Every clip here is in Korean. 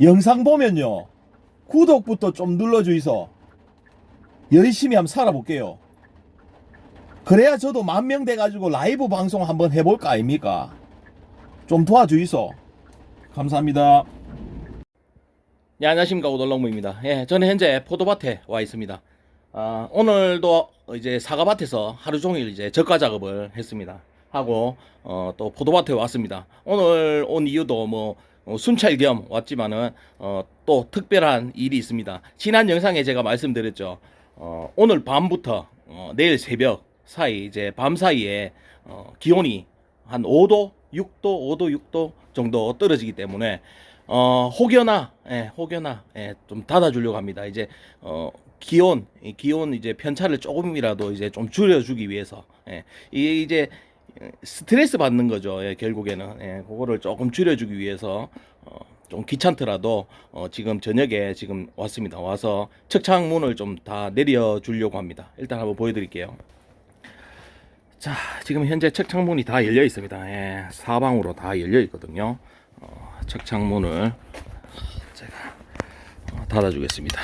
영상 보면요. 구독부터 좀 눌러주이소. 열심히 한번 살아볼게요. 그래야 저도 만 명 돼가지고 라이브 방송 한번 해볼까 아닙니까? 좀 도와주이소. 감사합니다. 네, 안녕하십니까 오돌롱무입니다. 예, 저는 현재 포도밭에 와 있습니다. 아, 오늘도 이제 사과밭에서 하루 종일 이제 적과 작업을 했습니다. 하고 어, 또 포도밭에 왔습니다. 오늘 온 이유도 뭐 어, 순찰 겸 왔지만은 어, 또 특별한 일이 있습니다. 지난 영상에 제가 말씀드렸죠. 어, 오늘 밤부터 어, 내일 새벽 사이 이제 밤 사이에 어, 기온이 한 5도, 6도, 5도, 6도 정도 떨어지기 때문에 어, 혹여나 예, 혹여나 예, 좀 닫아주려고 합니다. 이제 어, 기온 이 기온 이제 편차를 조금이라도 이제 좀 줄여주기 위해서 예, 이게 이제 스트레스 받는 거죠. 예, 결국에는 예, 그거를 조금 줄여주기 위해서 어, 좀 귀찮더라도 어, 지금 저녁에 지금 왔습니다. 와서 책창 문을 좀 다 내려 주려고 합니다. 일단 한번 보여드릴게요. 자, 지금 현재 책창문이 다 열려 있습니다. 예, 사방으로 다 열려 있거든요. 어, 책창문을 제가 어, 닫아주겠습니다.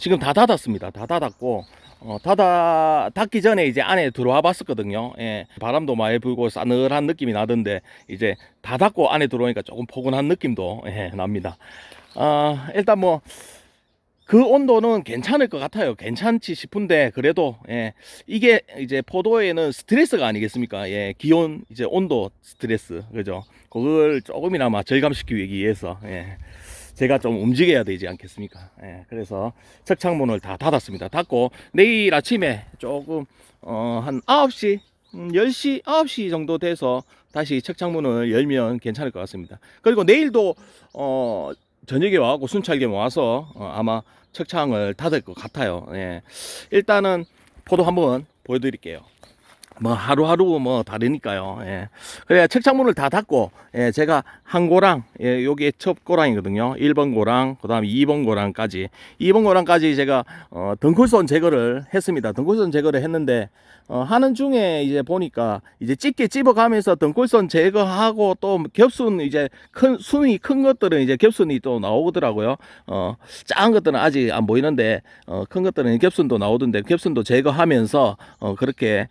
지금 다 닫았습니다. 다 닫았고 어, 닫아 닫기 전에 이제 안에 들어와 봤었거든요. 예, 바람도 많이 불고 싸늘한 느낌이 나던데 이제 다 닫고 안에 들어오니까 조금 포근한 느낌도 예, 납니다. 아, 일단 뭐 그 온도는 괜찮을 것 같아요. 괜찮지 싶은데 그래도 예, 이게 이제 포도에는 스트레스가 아니겠습니까? 예, 기온 이제 온도 스트레스 그죠? 그걸 조금이나마 절감시키기 위해서 예, 제가 좀 움직여야 되지 않겠습니까? 예, 그래서 책창문을 다 닫았습니다. 닫고 내일 아침에 조금 어, 한 9시, 음, 10시, 9시 정도 돼서 다시 책창문을 열면 괜찮을 것 같습니다. 그리고 내일도 어, 저녁에 와갖고 순찰겸 와서 어, 아마 책창을 닫을 것 같아요. 예. 일단은 포도 한번 보여드릴게요. 뭐 하루하루 뭐 다르니까요. 예. 그래 책창문을 다 닫고 예, 제가 한 고랑 예, 요게 첫 고랑이거든요. 1번 고랑, 그다음에 2번 고랑까지 2번 고랑까지 제가 어, 덩굴선 제거를 했습니다. 덩굴선 제거를 했는데 어, 하는 중에 이제 보니까 이제 집게 집어가면서 덩굴선 제거하고 또 겹순 이제 큰 순이 큰 것들은 이제 겹순이 또 나오더라고요. 어, 작은 것들은 아직 안 보이는데 어, 큰 것들은 겹순도 나오던데 겹순도 제거하면서 어, 그렇게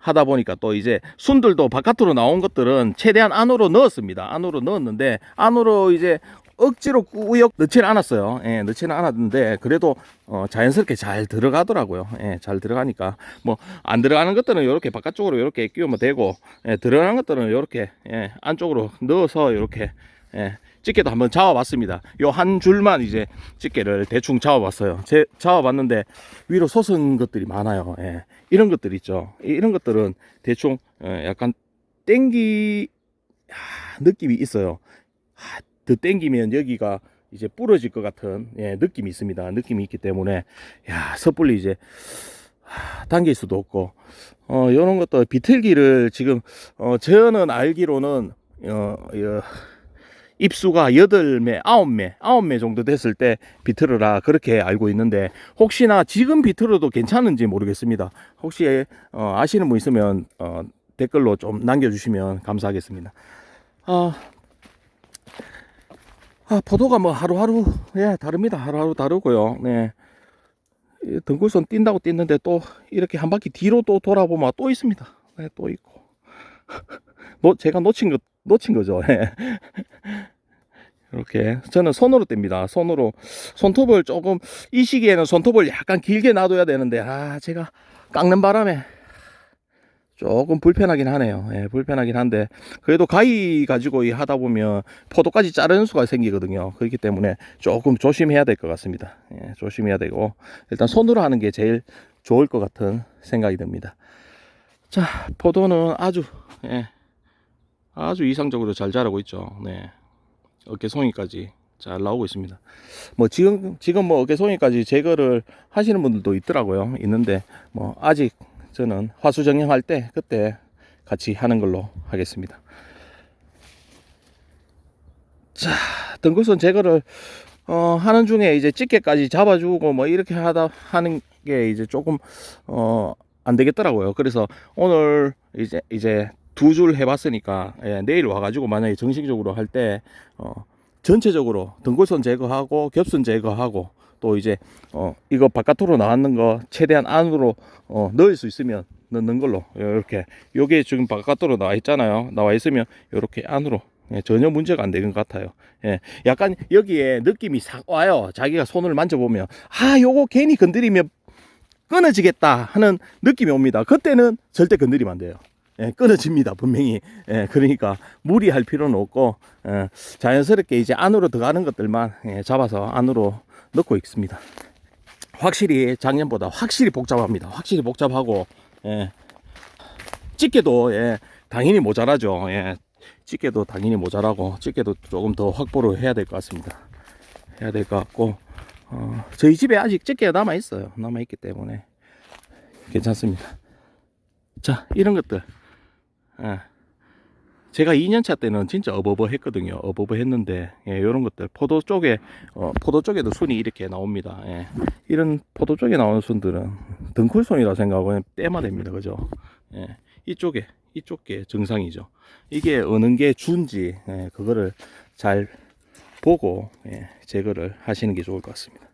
하다 보니까 또 이제 순들도 바깥으로 나온 것들은 최대한 안으로 넣었습니다. 안으로 넣었는데 안으로 이제 억지로 꾸역 넣지는 않았어요. 예, 넣지는 않았는데 그래도 어, 자연스럽게 잘 들어가더라고요. 예, 잘 들어가니까 뭐 안 들어가는 것들은 이렇게 바깥쪽으로 이렇게 끼우면 되고 예, 들어가는 것들은 이렇게 예, 안쪽으로 넣어서 이렇게 예, 집게도 한번 잡아봤습니다. 요 한 줄만 이제 집게를 대충 잡아봤어요. 제 잡아봤는데 위로 솟은 것들이 많아요. 예. 이런 것들 있죠. 이- 이런 것들은 대충 예, 약간 땡기 아, 느낌이 있어요. 아, 더 땡기면 여기가 이제 부러질 것 같은 예, 느낌이 있습니다. 느낌이 있기 때문에 야 섣불리 이제 하, 당길 수도 없고 어 이런 것도 비틀기를 지금 어 저는 알기로는 어, 어 입수가 8매, 9매, 9매 정도 됐을 때 비틀어라 그렇게 알고 있는데 혹시나 지금 비틀어도 괜찮은지 모르겠습니다. 혹시 어, 아시는 분 있으면 어, 댓글로 좀 남겨주시면 감사하겠습니다. 아, 아, 포도가 뭐 하루하루 예 다릅니다. 하루하루 다르고요. 네. 이 등굴선 뛴다고 뛰는데 또 이렇게 한 바퀴 뒤로 또 돌아보면 또 있습니다. 네, 또 있고. 노, 제가 놓친 것 놓친 거죠. 예. 이렇게 저는 손으로 뗍니다. 손으로 손톱을 조금 이 시기에는 손톱을 약간 길게 놔둬야 되는데 아 제가 깎는 바람에 조금 불편하긴 하네요. 예, 불편하긴 한데 그래도 가위 가지고 이 하다 보면 포도까지 자르는 수가 생기거든요. 그렇기 때문에 조금 조심해야 될 것 같습니다. 예, 조심해야 되고 일단 손으로 하는 게 제일 좋을 것 같은 생각이 듭니다. 자, 포도는 아주 예, 아주 이상적으로 잘 자라고 있죠. 네. 어깨 송이까지 잘 나오고 있습니다. 뭐 지금 지금 뭐 어깨 송이까지 제거를 하시는 분들도 있더라고요. 있는데 뭐 아직 저는 화수 정형할 때 그때 같이 하는 걸로 하겠습니다. 자, 등굴선 제거를 어, 하는 중에 이제 집게까지 잡아주고 뭐 이렇게 하다 하는 게 이제 조금 어, 안 되겠더라고요. 그래서 오늘 이제 이제 두 줄 해봤으니까 예, 내일 와가지고 만약에 정식적으로 할 때 어, 전체적으로 등골선 제거하고 겹선 제거하고 또 이제 어, 이거 바깥으로 나왔는 거 최대한 안으로 어, 넣을 수 있으면 넣는 걸로 이렇게 요게 지금 바깥으로 나와 있잖아요 나와 있으면 이렇게 안으로 예, 전혀 문제가 안 되는 것 같아요. 예, 약간 여기에 느낌이 싹 와요. 자기가 손을 만져보면 아 요거 괜히 건드리면 끊어지겠다 하는 느낌이 옵니다. 그때는 절대 건드리면 안 돼요. 예, 끊어집니다 분명히. 예, 그러니까 무리할 필요는 없고 예, 자연스럽게 이제 안으로 들어가는 것들만 예, 잡아서 안으로 넣고 있습니다. 확실히 작년보다 확실히 복잡합니다. 확실히 복잡하고 예, 집게도 예, 당연히 모자라죠. 예, 집게도 당연히 모자라고 집게도 조금 더 확보를 해야 될 것 같습니다. 해야 될 것 같고 어, 저희 집에 아직 집게가 남아 있어요. 남아 있기 때문에 괜찮습니다. 자 이런 것들 예. 제가 2년차 때는 진짜 어버버 했거든요. 어버버 했는데 예, 이런 것들 포도 쪽에 어, 포도 쪽에도 순이 이렇게 나옵니다. 예. 이런 포도 쪽에 나오는 순들은 등콜손이라 생각하고 떼면 됩니다. 그죠? 예. 이쪽에 이쪽 게 정상이죠. 이게 어느 게 준지 예, 그거를 잘 보고 예, 제거를 하시는 게 좋을 것 같습니다.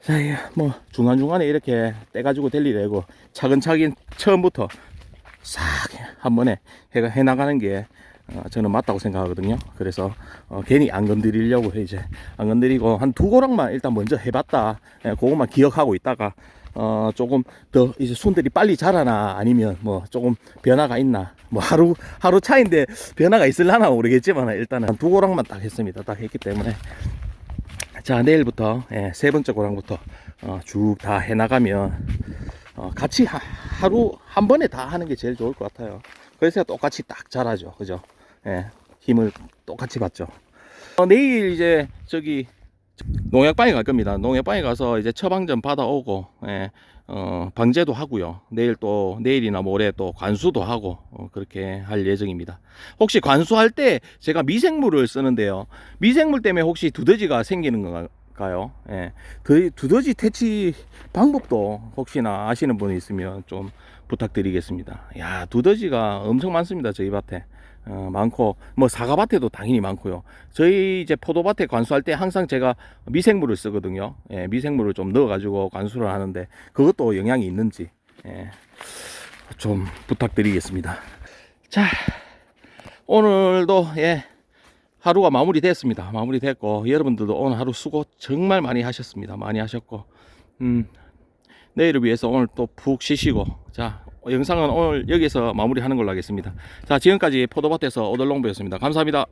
자, 예, 뭐 중간 중간에 이렇게 떼가지고 델리 되고 차근차근 처음부터 싹 한 번에 해가 해 나가는 게 어, 저는 맞다고 생각하거든요. 그래서 어, 괜히 안 건드리려고 해, 이제 안 건드리고 한 두 고랑만 일단 먼저 해봤다. 예, 그것만 기억하고 있다가 어, 조금 더 이제 손들이 빨리 자라나 아니면 뭐 조금 변화가 있나 뭐 하루 하루 차인데 변화가 있을라나 모르겠지만 일단은 한두 고랑만 딱 했습니다. 딱 했기 때문에 자 내일부터 예, 세 번째 고랑부터 어, 쭉 다 해나가면 어, 같이 하, 하루 한 번에 다 하는 게 제일 좋을 것 같아요. 그래서 똑같이 딱 자라죠, 그죠? 예, 힘을 똑같이 받죠. 어, 내일 이제 저기 농약방에 갈 겁니다. 농약방에 가서 이제 처방전 받아오고, 예, 어, 방제도 하고요. 내일 또, 내일이나 모레 또 관수도 하고, 어, 그렇게 할 예정입니다. 혹시 관수할 때 제가 미생물을 쓰는데요. 미생물 때문에 혹시 두더지가 생기는 건가요? 예. 그 두더지 퇴치 방법도 혹시나 아시는 분이 있으면 좀 부탁드리겠습니다. 야, 두더지가 엄청 많습니다. 저희 밭에. 어, 많고 뭐 사과밭에도 당연히 많고요. 저희 이제 포도밭에 관수할 때 항상 제가 미생물을 쓰거든요. 예, 미생물을 좀 넣어가지고 관수를 하는데 그것도 영향이 있는지 예, 좀 부탁드리겠습니다. 자, 오늘도 예 하루가 마무리됐습니다. 마무리됐고 여러분들도 오늘 하루 수고 정말 많이 하셨습니다. 많이 하셨고 음, 내일을 위해서 오늘 또 푹 쉬시고 자 영상은 오늘 여기서 마무리하는 걸로 하겠습니다. 자 지금까지 포도밭에서 오돌롱부였습니다. 감사합니다.